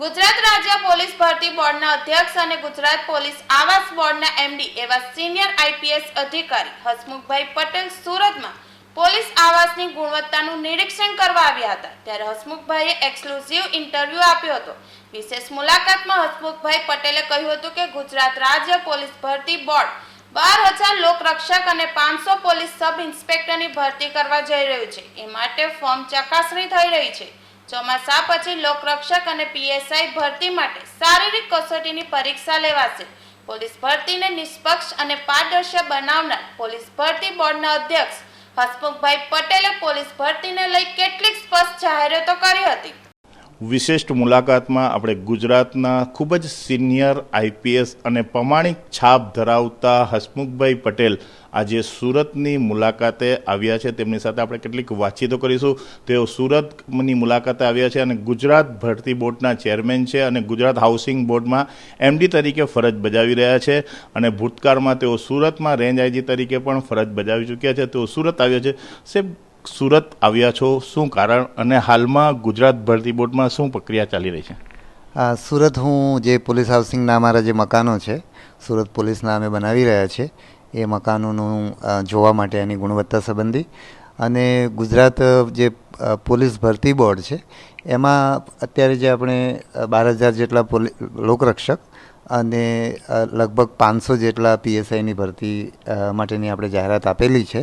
ગુજરાત રાજ્ય પોલીસ ભરતી બોર્ડના અધ્યક્ષ અને ગુજરાત પોલીસ આવાસ બોર્ડના એમડી એવા સિનિયર આઈપીએસ અધિકારી હસમુખભાઈ પટેલ સુરતમાં પોલીસ આવાસની ગુણવત્તાનું નિરીક્ષણ કરવા આવ્યા હતા. ત્યારે હસમુખભાઈએ એક્સક્લુઝિવ ઇન્ટરવ્યૂ આપ્યો હતો. વિશેષ મુલાકાતમાં હસમુખભાઈ પટેલે કહ્યું હતું કે ગુજરાત રાજ્ય પોલીસ ભરતી બોર્ડ બાર હજાર લોકરક્ષક અને પાંચસો પોલીસ સબ ઇન્સ્પેક્ટરની ભરતી કરવા જઈ રહ્યું છે. એ માટે ફોર્મ ચકાસણી થઈ રહી છે. ચોમાસા પછી લોકરક્ષક અને પીએસઆઈ ભરતી માટે શારીરિક કસોટીની પરીક્ષા લેવાશે. પોલીસ ભરતીને નિષ્પક્ષ અને પારદર્શક બનાવનાર પોલીસ ભરતી બોર્ડના અધ્યક્ષ હસમુખભાઈ પટેલે પોલીસ ભરતીને લઈ કેટલીક સ્પષ્ટ જાહેરાતો કરી હતી. વિશિષ્ટ મુલાકાતમાં આપણે ગુજરાતના ખૂબ જ સિનિયર આઈપીએસ અને પ્રમાણિક છાપ ધરાવતા હસમુખભાઈ પટેલ આજે સુરતની મુલાકાતે આવ્યા છે. તેમની સાથે આપણે કેટલીક વાતચીતો કરીશું. તેઓ સુરતની મુલાકાતે આવ્યા છે અને ગુજરાત ભરતી બોર્ડના ચેરમેન છે અને ગુજરાત હાઉસિંગ બોર્ડમાં એમડી તરીકે ફરજ બજાવી રહ્યા છે અને ભૂતકાળમાં તેઓ સુરતમાં રેન્જ આઈજી તરીકે પણ ફરજ બજાવી ચૂક્યા છે. તેઓ સુરત આવ્યા છે. સાહેબ સુરત આવ્યા છો, શું કારણ અને હાલમાં ગુજરાત ભરતી બોર્ડમાં શું પ્રક્રિયા ચાલી રહી છે? સુરત હું જે પોલીસ હાઉસિંગના અમારા જે મકાનો છે, સુરત પોલીસના અમે બનાવી રહ્યા છે, એ મકાનોનું જોવા માટે એની ગુણવત્તા સંબંધી. અને ગુજરાત જે પોલીસ ભરતી બોર્ડ છે, એમાં અત્યારે જે આપણે બાર હજાર જેટલા પોલી, લોકરક્ષક અને લગભગ પાંચસો જેટલા પીએસઆઈની ભરતી માટેની આપણે જાહેરાત આપેલી છે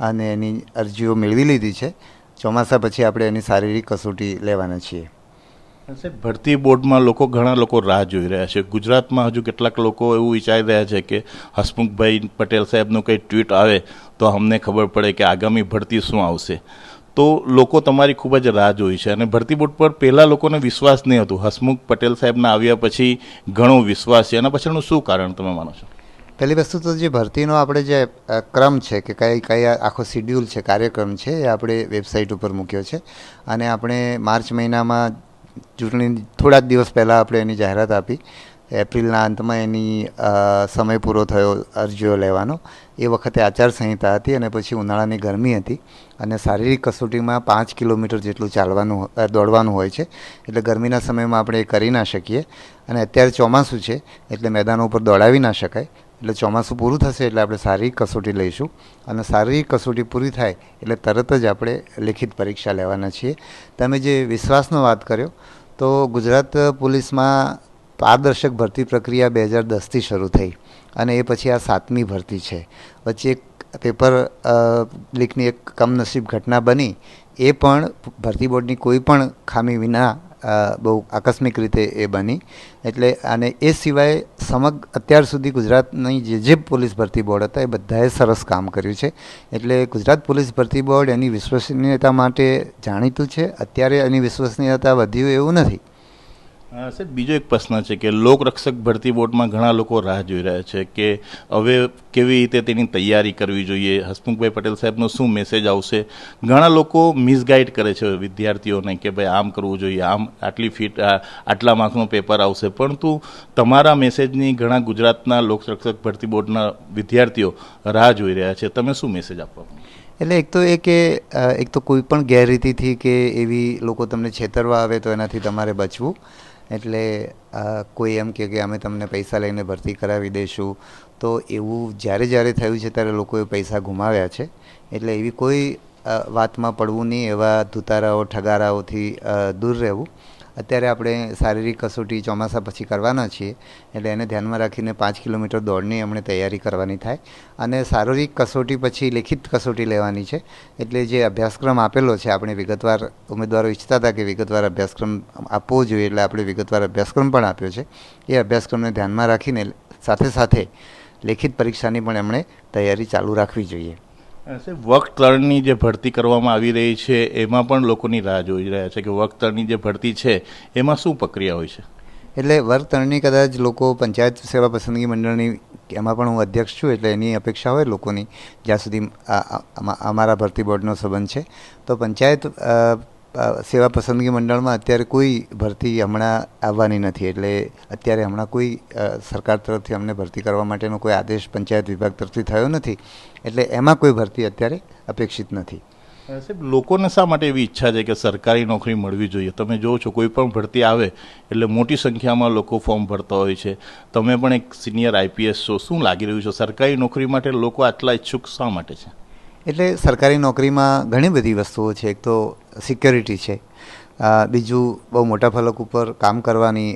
અને એની અરજીઓ મેળવી લીધી છે. ચોમાસા પછી આપણે એની શારીરિક કસોટી લેવાના છીએ. સાહેબ, ભરતી બોર્ડમાં લોકો ઘણા લોકો રાહ જોઈ રહ્યા છે. ગુજરાતમાં હજુ કેટલાક લોકો એવું વિચારી રહ્યા છે કે હસમુખભાઈ પટેલ સાહેબનું કંઈ ટ્વીટ આવે તો અમને ખબર પડે કે આગામી ભરતી શું આવશે. તો લોકો તમારી ખૂબ જ રાહ જોઈ છે. અને ભરતી બોર્ડ પર પહેલાં લોકોને વિશ્વાસ નહીં હતું. હસમુખ પટેલ સાહેબના આવ્યા પછી ઘણો વિશ્વાસ છે. એના પાછળનું શું કારણ તમે માનો છો? પહેલી વસ્તુ તો જે ભરતીનો આપણે જે ક્રમ છે કે કઈ કઈ આખો શિડ્યુલ છે, કાર્યક્રમ છે, એ આપણે વેબસાઇટ ઉપર મૂક્યો છે. અને આપણે માર્ચ મહિનામાં ચૂંટણી થોડા જ દિવસ પહેલાં આપણે એની જાહેરાત આપી. એપ્રિલના અંતમાં એની સમય પૂરો થયો અરજીઓ લેવાનો. એ વખતે આચારસંહિતા હતી અને પછી ઉનાળાની ગરમી હતી અને શારીરિક કસોટીમાં પાંચ કિલોમીટર જેટલું ચાલવાનું દોડવાનું હોય છે. એટલે ગરમીના સમયમાં આપણે એ કરી ના શકીએ. અને અત્યારે ચોમાસું છે, એટલે મેદાનો ઉપર દોડાવી ના શકાય. એટલે ચોમાસું પૂરું થશે એટલે આપણે શારીરિક કસોટી લઈશું. અને શારીરિક કસોટી પૂરી થાય એટલે તરત જ આપણે લેખિત પરીક્ષા લેવાના છીએ. તમે જે વિશ્વાસનો વાત કર્યો, તો ગુજરાત પોલીસમાં પારદર્શક ભરતી પ્રક્રિયા બે હજાર દસથી શરૂ થઈ અને એ પછી આ સાતમી ભરતી છે. વચ્ચે એક પેપર લીકની એક કમનસીબ ઘટના બની. એ પણ ભરતી બોર્ડની કોઈ પણ ખામી વિના બહુ આકસ્મિક રીતે એ બની. એટલે અને એ સિવાય સમગ્ર, અત્યાર સુધી ગુજરાતની જે જે પોલીસ ભરતી બોર્ડ હતા એ બધાએ સરસ કામ કર્યું છે. એટલે ગુજરાત પોલીસ ભરતી બોર્ડ એની વિશ્વસનીયતા માટે જાણીતું છે. અત્યારે એની વિશ્વસનીયતા વધ્યું એવું નથી. સાહેબ, બીજો એક પ્રશ્ન છે કે લોકરક્ષક ભરતી બોર્ડમાં ઘણા લોકો રાહ જોઈ રહ્યા છે કે હવે કેવી રીતે તેની તૈયારી કરવી જોઈએ? હસમુખભાઈ પટેલ સાહેબનો શું મેસેજ આવશે? ઘણા લોકો મિસગાઈડ કરે છે વિદ્યાર્થીઓને કે ભાઈ આમ કરવું જોઈએ, આમ આટલી ફીટ આટલા માર્ક્સનું પેપર આવશે. પરંતુ તમારા મેસેજની ઘણા ગુજરાતના લોકરક્ષક ભરતી બોર્ડના વિદ્યાર્થીઓ રાહ જોઈ રહ્યા છે. તમે શું મેસેજ આપવા એટલે એક તો એ કે એક તો કોઈ પણ ગેરરીતિથી કે એવી લોકો તમને છેતરવા આવે તો એનાથી તમારે બચવું. એટલે કોઈ એમ કહે કે અમે તમને પૈસા લઈને ભરતી કરાવી દઈશું. તો એવું જ્યારે જ્યારે થયું છે, ત્યારે લોકોએ પૈસા ગુમાવ્યા છે. એટલે એવી કોઈ વાતમાં પડવું નહીં, એવા ધુતારાઓ, ઠગારાઓથી દૂર રહેવું. અત્યારે આપણે શારીરિક કસોટી ચોમાસા પછી કરવાના છીએ, એટલે એને ધ્યાનમાં રાખીને પાંચ કિલોમીટર દોડની અમને તૈયારી કરવાની થાય. અને શારીરિક કસોટી પછી લેખિત કસોટી લેવાની છે, એટલે જે અભ્યાસક્રમ આપેલો છે, આપણે વિગતવાર ઉમેદવારો ઈચ્છતા હતા કે વિગતવાર અભ્યાસક્રમ આપવો જોઈએ, એટલે આપણે વિગતવાર અભ્યાસક્રમ પણ આપ્યો છે. એ અભ્યાસક્રમને ધ્યાનમાં રાખીને સાથે સાથે લેખિત પરીક્ષાની પણ એમણે તૈયારી ચાલુ રાખવી જોઈએ. ત્રણની જે ભરતી કરવામાં આવી રહી છે, એમાં પણ લોકોની રાહ જોઈ રહ્યા છે કે વર્ક ત્રણની જે ભરતી છે, એમાં શું પ્રક્રિયા હોય છે? એટલે વર્ગ ત્રણની કદાચ લોકો પંચાયત સેવા પસંદગી મંડળની, એમાં પણ હું અધ્યક્ષ છું, એટલે એની અપેક્ષા હોય લોકોની, જ્યાં સુધી અમારા ભરતી બોર્ડનો સંબંધ છે. તો પંચાયત સેવા પસંદગી મંડળમાં અત્યારે કોઈ ભરતી હમણાં આવવાની નથી. એટલે અત્યારે હમણાં કોઈ સરકાર તરફથી અમને ભરતી કરવા માટેનો કોઈ આદેશ પંચાયત વિભાગ તરફથી થયો નથી. એટલે એમાં કોઈ ભરતી અત્યારે અપેક્ષિત નથી. સાહેબ, લોકોને શા માટે એવી ઈચ્છા છે કે સરકારી નોકરી મળવી જોઈએ? તમે જોવો છો, કોઈ પણ ભરતી આવે, એટલે મોટી સંખ્યામાં લોકો ફોર્મ ભરતા હોય છે. તમે પણ એક સિનિયર આઈપીએસ છો. શું લાગી રહ્યું છે? સરકારી નોકરી માટે લોકો આટલા ઈચ્છુક શા માટે છે? એટલે સરકારી નોકરીમાં ઘણી બધી વસ્તુઓ છે. એક તો સિક્યોરિટી છે. બીજું બહુ મોટા ફલક ઉપર કામ કરવાની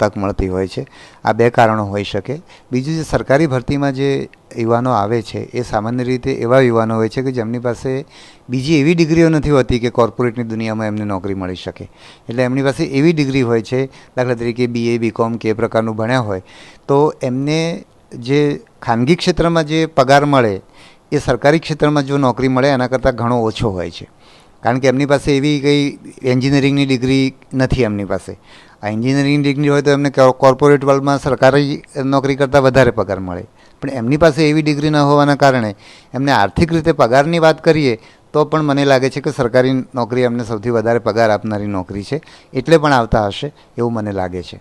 તક મળતી હોય છે. આ બે કારણો હોઈ શકે. બીજું જે સરકારી ભરતીમાં જે યુવાનો આવે છે, એ સામાન્ય રીતે એવા યુવાનો હોય છે કે જેમની પાસે બીજી એવી ડિગ્રીઓ નથી હોતી કે કોર્પોરેટની દુનિયામાં એમને નોકરી મળી શકે. એટલે એમની પાસે એવી ડિગ્રી હોય છે, દાખલા તરીકે બીએ બીકોમ કે પ્રકારનું ભણ્યા હોય, તો એમને જે ખાનગી ક્ષેત્રમાં જે પગાર મળે એ સરકારી ક્ષેત્રમાં જો નોકરી મળે, એના કરતાં ઘણો ઓછો હોય છે. કારણ કે એમની પાસે એવી કંઈ એન્જિનિયરિંગની ડિગ્રી નથી એમની પાસે. આ એન્જિનિયરિંગ ડિગ્રી હોય તો એમને કોર્પોરેટ વર્લ્ડમાં સરકારી નોકરી કરતાં વધારે પગાર મળે. પણ એમની પાસે એવી ડિગ્રી ન હોવાના કારણે એમને આર્થિક રીતે પગારની વાત કરીએ, તો પણ મને લાગે છે કે સરકારી નોકરી એમને સૌથી વધારે પગાર આપનારી નોકરી છે. એટલે પણ આવતા હશે એવું મને લાગે છે.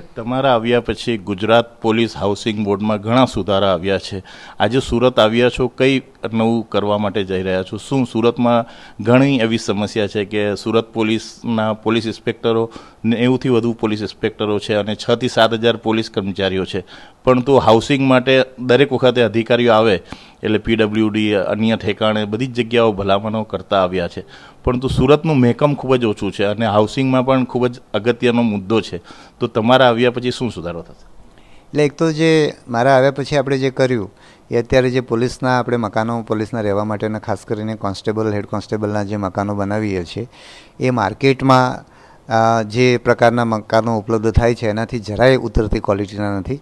તમારા આવ્યા પછી ગુજરાત પોલીસ હાઉસિંગ બોર્ડમાં ઘણા સુધારા આવ્યા છે. આજે સુરત આવ્યા છો, કઈ નવું કરવા માટે જઈ રહ્યા છો? શું સુરતમાં ઘણી એવી સમસ્યા છે કે સુરત પોલીસના પોલીસ ઇન્સ્પેક્ટરો નેવુંથી વધુ પોલીસ ઇન્સ્પેક્ટરો છે અને છથી સાત હજાર પોલીસ કર્મચારીઓ છે. પરંતુ હાઉસિંગ માટે દરેક વખતે અધિકારીઓ આવે એટલે પીડબ્લ્યુડી અન્ય ઠેકાણે બધી જ જગ્યાઓ ભલામણો કરતા આવ્યા છે. પરંતુ સુરતનું મહેકમ ખૂબ જ ઓછું છે અને હાઉસિંગમાં પણ ખૂબ જ અગત્યનો મુદ્દો છે. તો તમારા આવ્યા પછી શું સુધારો થશે? એટલે એક તો જે મારા આવ્યા પછી આપણે જે કર્યું, એ અત્યારે જે પોલીસના આપણે મકાનો પોલીસના રહેવા માટેના ખાસ કરીને કોન્સ્ટેબલ, હેડ કોન્સ્ટેબલના જે મકાનો બનાવીએ છીએ, એ માર્કેટમાં જે પ્રકારના મકાનો ઉપલબ્ધ થાય છે, એનાથી જરાય ઉતરતી ક્વોલિટીના નથી.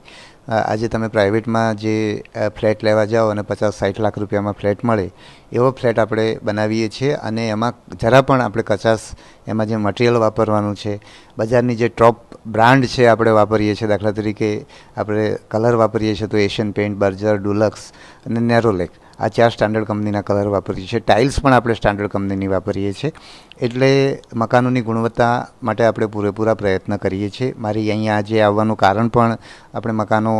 આજે તમે પ્રાઇવેટમાં જે ફ્લેટ લેવા જાઓ અને પચાસ સાઠ લાખ રૂપિયામાં ફ્લેટ મળે, એવો ફ્લેટ આપણે બનાવીએ છીએ અને એમાં જરા પણ આપણે કચાસ એમાં જે મટીરિયલ વાપરવાનું છે, બજારની જે ટોપ બ્રાન્ડ છે આપણે વાપરીએ છીએ, દાખલા તરીકે આપણે કલર વાપરીએ છીએ તો એશિયન પેઇન્ટ, બર્જર, ડુલક્સ અને નેરોલેક. આ ચાર સ્ટાન્ડર્ડ કંપનીના કલર વાપરીએ છીએ. ટાઇલ્સ પણ આપણે સ્ટાન્ડર્ડ કંપનીની વાપરીએ છીએ. એટલે મકાનોની ગુણવત્તા માટે આપણે પૂરેપૂરા પ્રયત્ન કરીએ છીએ. મારી અહીંયા આજે આવવાનું કારણ પણ આપણે મકાનો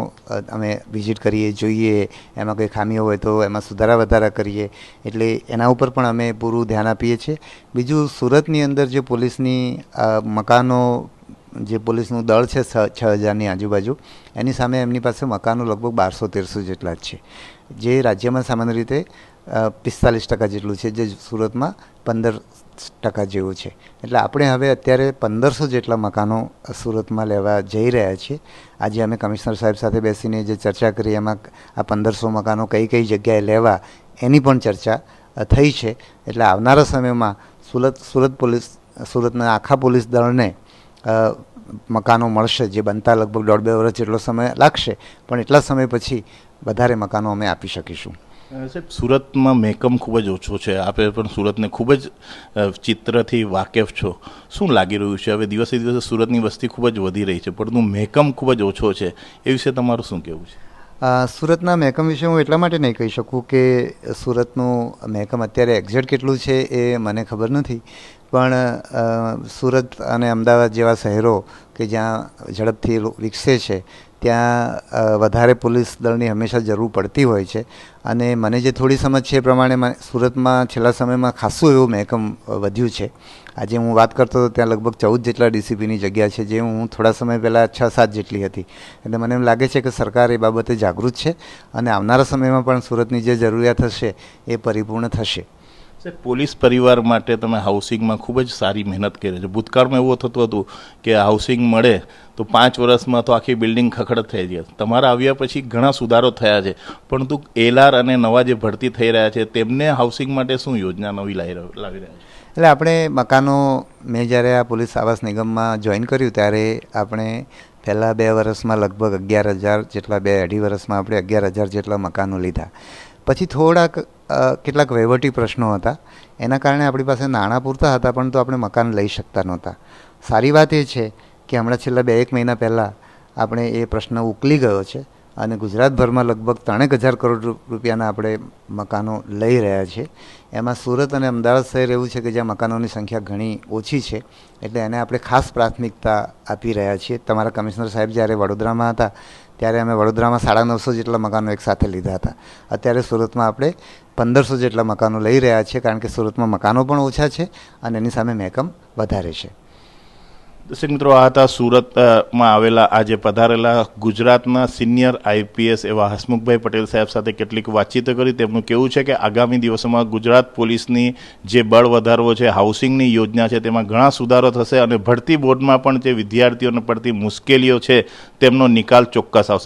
અમે વિઝિટ કરીએ, જોઈએ, એમાં કોઈ ખામીઓ હોય તો એમાં સુધારા વધારા કરીએ. એટલે એના ઉપર પણ અમે પૂરું ધ્યાન આપીએ છીએ. બીજું સુરતની અંદર જે પોલીસની મકાનો જે પોલીસનું દળ છે છ હજારની આજુબાજુ, એની સામે એમની પાસે મકાનો લગભગ બારસો તેરસો જેટલા જ છે. જે રાજ્યમાં સામાન્ય રીતે પિસ્તાલીસ ટકા જેટલું છે, જે સુરતમાં પંદર ટકા જેવું છે. એટલે આપણે હવે અત્યારે પંદરસો જેટલા મકાનો સુરતમાં લેવા જઈ રહ્યા છીએ. આજે અમે કમિશનર સાહેબ સાથે બેસીને જે ચર્ચા કરી, એમાં આ પંદરસો મકાનો કઈ કઈ જગ્યાએ લેવા, એની પણ ચર્ચા થઈ છે. એટલે આવનારા સમયમાં સુરત સુરત પોલીસ, સુરતના આખા પોલીસ દળને મકાનો મળશે જે બનતા લગભગ દોઢ બે વર્ષ જેટલો સમય લાગશે. પણ એટલા સમય પછી વધારે મકાનો અમે આપી શકીશું. સાહેબ, સુરતમાં મેકમ ખૂબ જ ઓછો છે. આપે પણ સુરતને ખૂબ જ ચિત્રથી વાકેફ છો. શું લાગી રહ્યું છે? હવે દિવસે દિવસે સુરતની વસ્તી ખૂબ જ વધી રહી છે, પરંતુ મેકમ ખૂબ જ ઓછો છે. એ વિશે તમારું શું કહેવું છે? સુરતના મહેકમ વિશે હું એટલા માટે નહીં કહી શકું કે સુરતનું મહેકમ અત્યારે એક્ઝેક્ટ કેટલું છે એ મને ખબર નથી. પણ સુરત અને અમદાવાદ જેવા શહેરો કે જ્યાં ઝડપથી વિકસે છે ત્યાં વધારે પોલીસ દળની હંમેશા જરૂર પડતી હોય છે. અને મને જે થોડી સમજ છે એ પ્રમાણે સુરતમાં છેલ્લા સમયમાં ખાસું એવું મહેકમ વધ્યું છે. આજે હું વાત કરતો હતો ત્યાં લગભગ ચૌદ જેટલા ડીસીપીની જગ્યા છે, જે હું થોડા સમય પહેલાં છ સાત જેટલી હતી. એટલે મને એમ લાગે છે કે સરકાર એ બાબતે જાગૃત છે અને આવનારા સમયમાં પણ સુરતની જે જરૂરિયાત હશે એ પરિપૂર્ણ થશે. પોલીસ પરિવાર માટે તમે હાઉસિંગમાં ખૂબ જ સારી મહેનત કરી છે. ભૂતકાળમાં એવું થતું હતું કે હાઉસિંગ મળે તો પાંચ વર્ષમાં તો આખી બિલ્ડિંગ ખખડ થઈ જાય. તમારા આવ્યા પછી ઘણા સુધારો થયા છે. પરંતુ એલઆર અને નવા જે ભરતી થઈ રહ્યા છે, તેમને હાઉસિંગ માટે શું યોજના નવી લાવી લાવી રહ્યા છે? એટલે આપણે મકાનો મેં જ્યારે આ પોલીસ આવાસ નિગમમાં જોઈન કર્યું ત્યારે આપણે પહેલાં બે વર્ષમાં લગભગ અગિયાર હજાર જેટલા, બે અઢી વર્ષમાં આપણે અગિયાર હજાર જેટલા મકાનો લીધા. પછી થોડાક કેટલાક વહીવટી પ્રશ્નો હતા. એના કારણે આપણી પાસે નાણાં પૂરતા હતા પરંતુ આપણે મકાન લઈ શકતા નહોતા. સારી વાત એ છે કે હમણાં છેલ્લા બે એક મહિના પહેલાં આપણે એ પ્રશ્ન ઉકલી ગયો છે અને ગુજરાતભરમાં લગભગ ત્રણેક હજાર કરોડ રૂપિયાના આપણે મકાનો લઈ રહ્યા છીએ એમાં સુરત અને અમદાવાદ શહેર એવું છે કે જ્યાં મકાનોની સંખ્યા ઘણી ઓછી છે, એટલે એને આપણે ખાસ પ્રાથમિકતા આપી રહ્યા છીએ. તમારા કમિશનર સાહેબ જ્યારે વડોદરામાં હતા ત્યારે અમે વડોદરામાં સાડા નવસો જેટલા મકાનો એક સાથે લીધા હતા. અત્યારે સુરતમાં આપણે પંદરસો જેટલા મકાનો લઈ રહ્યા છીએ, કારણ કે સુરતમાં મકાનો પણ ઓછા છે અને એની સામે મહેકમ વધારે છે. દર્શક મિત્રો, આ હતા સુરતમાં આવેલા આજે પધારેલા ગુજરાતના સિનિયર આઈપીએસ એવા હસમુખભાઈ પટેલ સાહેબ સાથે કેટલીક વાતચીતો કરી. તેમનું કેવું છે કે આગામી દિવસોમાં ગુજરાત પોલીસની જે બળ વધારવો છે, હાઉસિંગની યોજના છે, તેમાં ઘણા સુધારો થશે અને ભરતી બોર્ડમાં પણ જે વિદ્યાર્થીઓને પડતી મુશ્કેલીઓ છે, તેમનો નિકાલ ચોક્કસ આવશે.